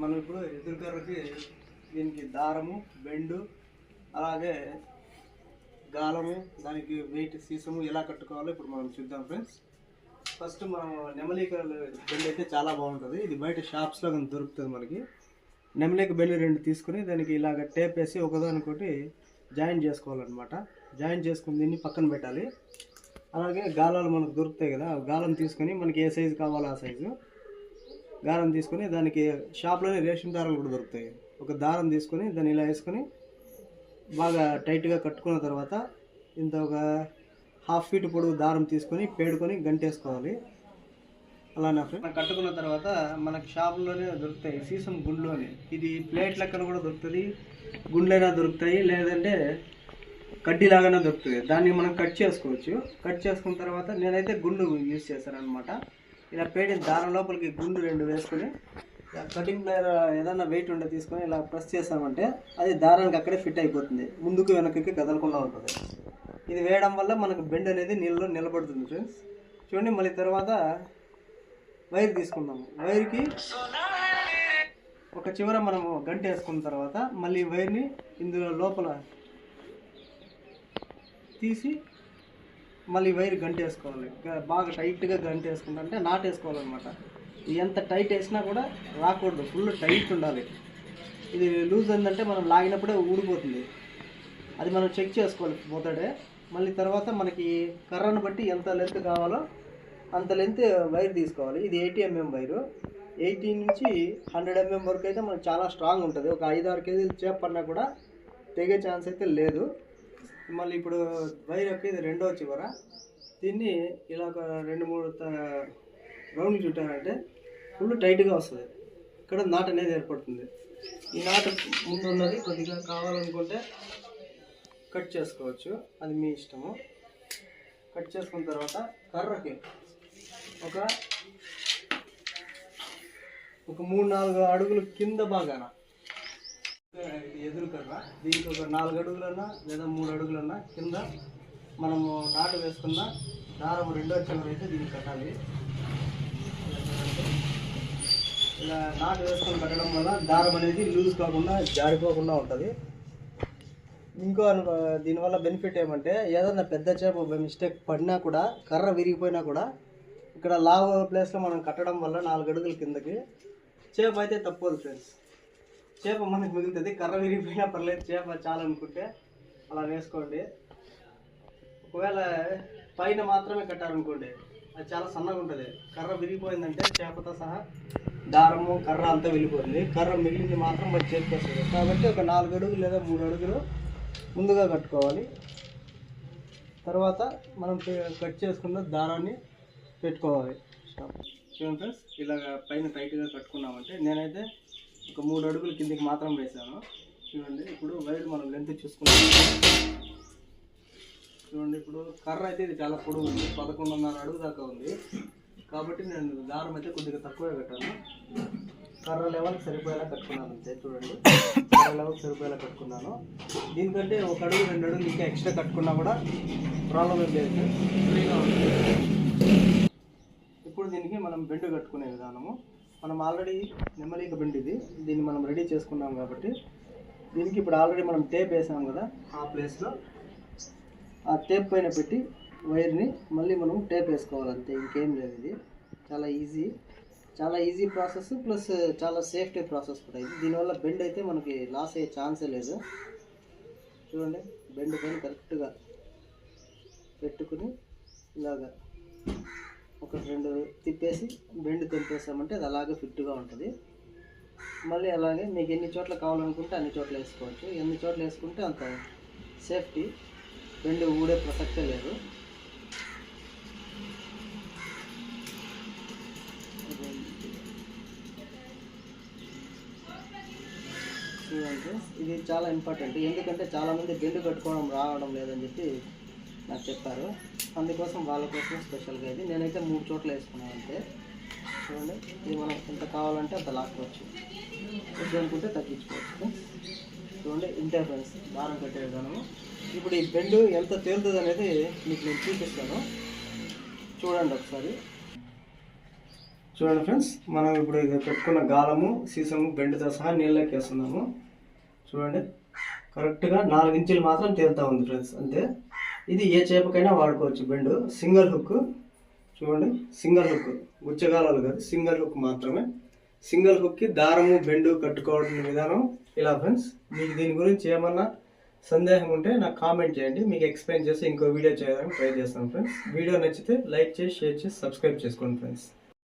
మనం ఇప్పుడు ఎదురుకర్రకి దీనికి దారము బెండు అలాగే గాలము దానికి వెయిట్ సీసము ఎలా కట్టుకోవాలో ఇప్పుడు మనం చూద్దాం ఫ్రెండ్స్ ఫస్ట్ మనం నెమలిక బెండ్ అయితే చాలా బాగుంటుంది. ఇది బయట షాప్స్లో కానీ దొరుకుతుంది మనకి. నెమలిక బెండ్ రెండు తీసుకుని దానికి ఇలాగ టేప్ వేసి ఒకదానికొకటి జాయిన్ చేసుకోవాలన్నమాట. జాయిన్ చేసుకుని దీన్ని పక్కన పెట్టాలి. అలాగే గాలాలు మనకు దొరుకుతాయి కదా ఆ గాలం తీసుకొని మనకి ఏ సైజు కావాలో ఆ సైజు దారం తీసుకొని దానికి షాప్లోనే రేషన్ దారాలు కూడా దొరుకుతాయి. ఒక దారం తీసుకొని దాన్ని ఇలా వేసుకొని బాగా టైట్గా కట్టుకున్న తర్వాత ఇంత ఒక హాఫ్ ఫీట్ పొడుగు దారం తీసుకొని పేడుకొని గంటేసుకోవాలి. అలానే ఫ్రెండ్ కట్టుకున్న తర్వాత మనకి షాపుల్లోనే దొరుకుతాయి. సీసం గుండ్లు అని. ఇది ప్లేట్ లెక్కన కూడా దొరుకుతుంది. గుండ్లైనా దొరుకుతాయి. లేదంటే కడ్డీలాగానే దొరుకుతుంది. దాన్ని మనం కట్ చేసుకోవచ్చు. కట్ చేసుకున్న తర్వాత నేనైతే గుండు యూజ్ చేశాను అనమాట ఇలా పేడిన దారం లోపలికి గుండు రెండు వేసుకొని కటింగ్ ప్లేయర్ ఏదైనా వెయిట్ ఉంటే తీసుకొని ఇలా ప్రెస్ చేసామంటే అది దారానికి అక్కడే ఫిట్ అయిపోతుంది. ముందుకు వెనక్కి కదలకుండా ఉంటుంది. ఇది వేయడం వల్ల మనకు బెండ్ అనేది నీళ్ళలో నిలబడుతుంది ఫ్రెండ్స్. చూడండి మళ్ళీ తర్వాత వైర్ తీసుకుందాము. వైర్కి ఒక చివర మనము గంట వేసుకున్న తర్వాత మళ్ళీ వైర్ని ఇందులో లోపల తీసి మళ్ళీ వైర్ గంట వేసుకోవాలి బాగా టైట్గా గంట వేసుకుంటే నాట్ వేసుకోవాలన్నమాట ఎంత టైట్ వేసినా కూడా రాకూడదు. ఫుల్ టైట్ ఉండాలి. ఇది లూజ్ ఏంటంటే మనం లాగినప్పుడే ఊడిపోతుంది. అది మనం చెక్ చేసుకోవాలి పోతాడే మళ్ళీ తర్వాత మనకి కర్రను బట్టి ఎంత లెంత్ కావాలో అంత లెంత్ వైర్ తీసుకోవాలి. ఇది ఎయిటీ ఎంఎం వైరు. ఎయిటీ నుంచి హండ్రెడ్ ఎంఎం వరకు అయితే మనకు చాలా స్ట్రాంగ్ ఉంటుంది. ఒక ఐదు ఆరు కేజీలు చేపడినా కూడా తెగే ఛాన్స్ అయితే లేదు. మళ్ళీ ఇప్పుడు వైర్ ఇది రెండో చివర. దీన్ని ఇలా ఒక రెండు మూడు రౌండ్ చుట్టారంటే ఫుల్ టైట్గా వస్తుంది. ఇక్కడ నాట్ అనేది ఏర్పడుతుంది. ఈ నాట్ ముందు ఉన్నది కొద్దిగా కావాలనుకుంటే కట్ చేసుకోవచ్చు. అది మీ ఇష్టము. కట్ చేసుకున్న తర్వాత కర్రకి ఒక ఒక మూడు నాలుగు అడుగులు కింద బాగాన ఎదురు కర్ర దీనికి ఒక నాలుగు అడుగులన్నా లేదా మూడు అడుగులన్నా కింద మనము నాటు వేసుకున్న దారం రెండో చివర అయితే దీనికి కట్టాలి. ఇలా నాటు వేసుకొని కట్టడం వల్ల దారం అనేది లూజ్ కాకుండా జారిపోకుండా ఉంటుంది. ఇంకో దీనివల్ల బెనిఫిట్ ఏమంటే ఏదైనా పెద్ద చేప మిస్టేక్ పడినా కూడా కర్ర విరిగిపోయినా కూడా ఇక్కడ లావ్ ప్లేస్లో మనం కట్టడం వల్ల నాలుగు అడుగుల కిందకి చేప అయితే తప్పదు ఫ్రెండ్స్. చేప మనకు మిగులుతుంది కర్ర విరిగిపోయినా పర్లేదు చేప చాలనుకుంటే అలా వేసుకోండి. ఒకవేళ పైన మాత్రమే కట్టారనుకోండి అది చాలా సన్నగా ఉంటుంది. కర్ర విరిగిపోయిందంటే చేపతో సహా దారము కర్ర అంతా వెళ్ళిపోతుంది. కర్ర మిగిలింది మాత్రం మరి చేతికి కాబట్టి ఒక నాలుగు అడుగులు లేదా మూడు అడుగులు ముందుగా కట్టుకోవాలి. తర్వాత మనం కట్ చేసుకున్న దారాన్ని పెట్టుకోవాలి. చూడండి ఫ్రెండ్స్ ఇలాగ పైన టైట్గా కట్టుకున్నామంటే నేనైతే ఒక మూడు అడుగుల కిందికి మాత్రం వేసాను చూడండి ఇప్పుడు వైర్ మనం లెంత్ చూసుకున్నాం చూడండి ఇప్పుడు కర్ర అయితే ఇది చాలా పొడవు ఉంది. పదకొండున్నర అడుగు దాకా ఉంది. కాబట్టి నేను దారం అయితే కొద్దిగా తక్కువే కట్టాను. కర్ర లెవెల్కి సరిపోయేలా కట్టుకున్నాను అంతే చూడండి. కర్ర లెవెల్కి సరిపోయేలా కట్టుకున్నాను. దీనికంటే ఒక అడుగు రెండు అడుగులు ఇంకా ఎక్స్ట్రా కట్టుకున్నా కూడా ప్రాబ్లం ఏం లేదు. ఫ్రీగా ఉంటుంది ఇప్పుడు దీనికి మనం బెండు కట్టుకునే విధానము. మనం ఆల్రెడీ నెమ్మలిక బెండ్ ఇది. దీన్ని మనం రెడీ చేసుకున్నాం కాబట్టి దీనికి ఇప్పుడు ఆల్రెడీ మనం టేప్ వేసాం కదా ఆ ప్లేస్లో ఆ టేప్ పైన పెట్టి వైర్ని మళ్ళీ మనం టేప్ వేసుకోవాలి అంతే ఇంకేం లేదు ఇది. చాలా ఈజీ చాలా ఈజీ ప్రాసెస్ ప్లస్ చాలా సేఫ్టీ ప్రాసెస్ కూడా ఇది. దీనివల్ల బెండ్ అయితే మనకి లాస్ అయ్యే ఛాన్సే లేదు. చూడండి బెండ్ పైన కరెక్ట్గా పెట్టుకుని ఇలాగా ఒక రెండు తిప్పేసి బెండ్ తెంపేసామంటే అది అలాగే ఫిట్గా ఉంటుంది. మళ్ళీ అలాగే మీకు ఎన్ని చోట్ల కావాలనుకుంటే అన్ని చోట్ల వేసుకోవచ్చు. ఎన్ని చోట్ల వేసుకుంటే అంత సేఫ్టీ. బెండ్ ఊడే ప్రసక్తే లేదు. చూడండి ఇది చాలా ఇంపార్టెంట్. ఎందుకంటే చాలామంది బెండ్ కట్టుకోవడం రావడం లేదని చెప్పి నాకు చెప్పారు. అందుకోసం వాళ్ళ కోసం స్పెషల్గా ఇది. నేనైతే మూడు చోట్ల వేసుకున్నాను అంతే. చూడండి ఇది మనం ఎంత కావాలంటే అంత లాక్కోవచ్చు. వద్దు అనుకుంటే తగ్గించుకోవచ్చు. చూడండి ఇంతే ఫ్రెండ్స్ దారం కట్టే విధానము. ఇప్పుడు ఈ బెండ్ ఎంత తేలుతుంది అనేది మీకు నేను చూపిస్తాను. చూడండి ఒకసారి. చూడండి ఫ్రెండ్స్ మనం ఇప్పుడు ఇది పెట్టుకున్న గాలము సీసము బెండ్తో సహా నీళ్ళకి వేస్తున్నాము. చూడండి కరెక్ట్గా నాలుగు ఇంచులు మాత్రం తేలుతూ ఉంది ఫ్రెండ్స్ అంతే. ఇది ఏ చేపకైనా వాడుకోవచ్చు. బెండు సింగిల్ హుక్ చూడండి సింగిల్ హుక్ గుచ్చగాలాలు కాదు సింగిల్ హుక్ మాత్రమే. సింగిల్ హుక్కి దారము బెండు కట్టుకోవడం విధానం ఇలా ఫ్రెండ్స్. మీకు దీని గురించి ఏమన్నా సందేహం ఉంటే నాకు కామెంట్ చేయండి. మీకు ఎక్స్ప్లెయిన్ చేసి ఇంకో వీడియో చేయడానికి ట్రై చేస్తాను ఫ్రెండ్స్. వీడియో నచ్చితే లైక్ చేసి షేర్ చేసి సబ్స్క్రైబ్ చేసుకోండి ఫ్రెండ్స్.